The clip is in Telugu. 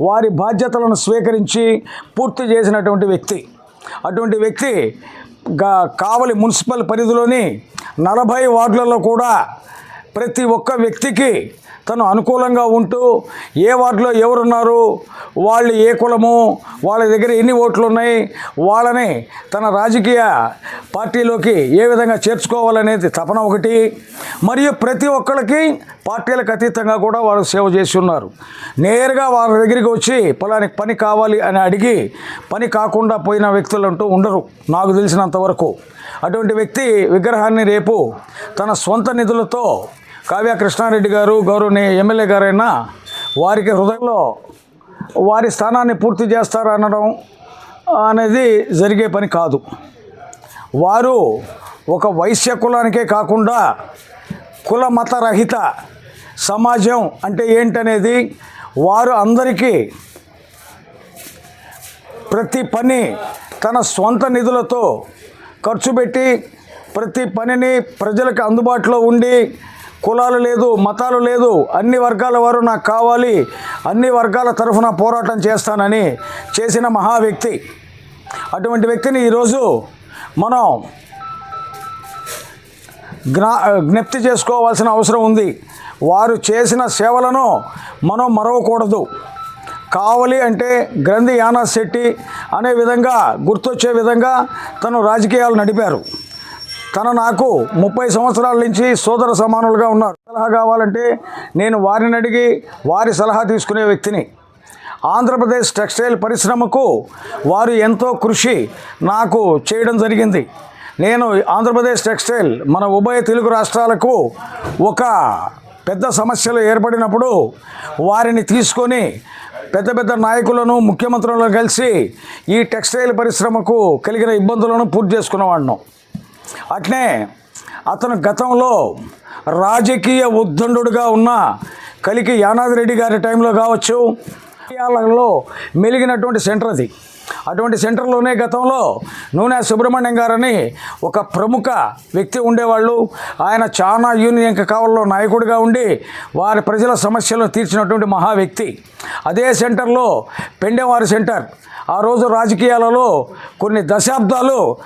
వారి బాధ్యతలను స్వీకరించి పూర్తి చేసినటువంటి వ్యక్తి. అటువంటి వ్యక్తి కావలి మున్సిపల్ పరిధిలోని నలభై వార్డులలో కూడా ప్రతి ఒక్క వ్యక్తికి తను అనుకూలంగా ఉంటూ ఏ వార్డులో ఎవరున్నారు వాళ్ళు ఏ కులము వాళ్ళ దగ్గర ఎన్ని ఓట్లు ఉన్నాయి వాళ్ళని తన రాజకీయ పార్టీలోకి ఏ విధంగా చేర్చుకోవాలనేది తపన ఒకటి. మరియు ప్రతి ఒక్కరికి పార్టీలకు అతీతంగా కూడా వారు సేవ చేసి ఉన్నారు నేరుగా వాళ్ళ దగ్గరికి వచ్చి పొలానికి పని కావాలి అని అడిగి పని కాకుండా పోయిన వ్యక్తులు అంటూ ఉండరు నాకు తెలిసినంత వరకు. అటువంటి వ్యక్తి విగ్రహాన్ని రేపు తన సొంత నిధులతో కావ్య కృష్ణారెడ్డి గారు గౌరవనీయ ఎమ్మెల్యే గారైనా వారికి హృదయంలో వారి స్థానాన్ని పూర్తి చేస్తారు అనడం అనేది జరిగే పని కాదు. వారు ఒక వైశ్య కులానికే కాకుండా కుల మత రహిత సమాజం అంటే ఏంటనేది వారు అందరికీ ప్రతి పని తన సొంత నిధులతో ఖర్చు పెట్టి ప్రతి పనిని ప్రజలకు అందుబాటులో ఉండి కులాలు లేదు మతాలు లేదు అన్ని వర్గాల వారు నాకు కావాలి అన్ని వర్గాల తరఫున పోరాటం చేస్తానని చేసిన మహా వ్యక్తి. అటువంటి వ్యక్తిని ఈరోజు మనం జ్ఞా జ్ఞప్తి చేసుకోవాల్సిన అవసరం ఉంది. వారు చేసిన సేవలను మనం మరవకూడదు. కావలి అంటే గ్రంథి యానా శెట్టి అనే విధంగా గుర్తొచ్చే విధంగా తను రాజకీయాలు నడిపారు. తన నాకు ముప్పై సంవత్సరాల నుంచి సోదర సమానులుగా ఉన్నారు. సలహా కావాలంటే నేను వారిని అడిగి వారి సలహా తీసుకునే వ్యక్తిని. ఆంధ్రప్రదేశ్ టెక్స్టైల్ పరిశ్రమకు వారు ఎంతో కృషి నాకు చేయడం జరిగింది. నేను ఆంధ్రప్రదేశ్ టెక్స్టైల్ మన ఉభయ తెలుగు రాష్ట్రాలకు ఒక పెద్ద సమస్యలు ఏర్పడినప్పుడు వారిని తీసుకొని పెద్ద పెద్ద నాయకులను ముఖ్యమంత్రులను కలిసి ఈ టెక్స్టైల్ పరిశ్రమకు కలిగిన ఇబ్బందులను పూర్తి చేసుకున్నవాడిను అట్నే అతను గతంలో రాజకీయ ఉద్దండుడుగా ఉన్న కలికి యానాది రెడ్డి గారి టైంలో కావచ్చు కార్యాలయంలో మెలిగినటువంటి సెంటర్ అది. అటువంటి సెంటర్లోనే గతంలో నూనె సుబ్రహ్మణ్యం గారని ఒక ప్రముఖ వ్యక్తి ఉండేవాళ్ళు. ఆయన చాలా యూనియన్ కావాలలో నాయకుడిగా ఉండి వారి ప్రజల సమస్యలను తీర్చినటువంటి మహా వ్యక్తి. అదే సెంటర్లో పెండెవారి సెంటర్. ఆ రోజు రాజకీయాలలో కొన్ని దశాబ్దాలు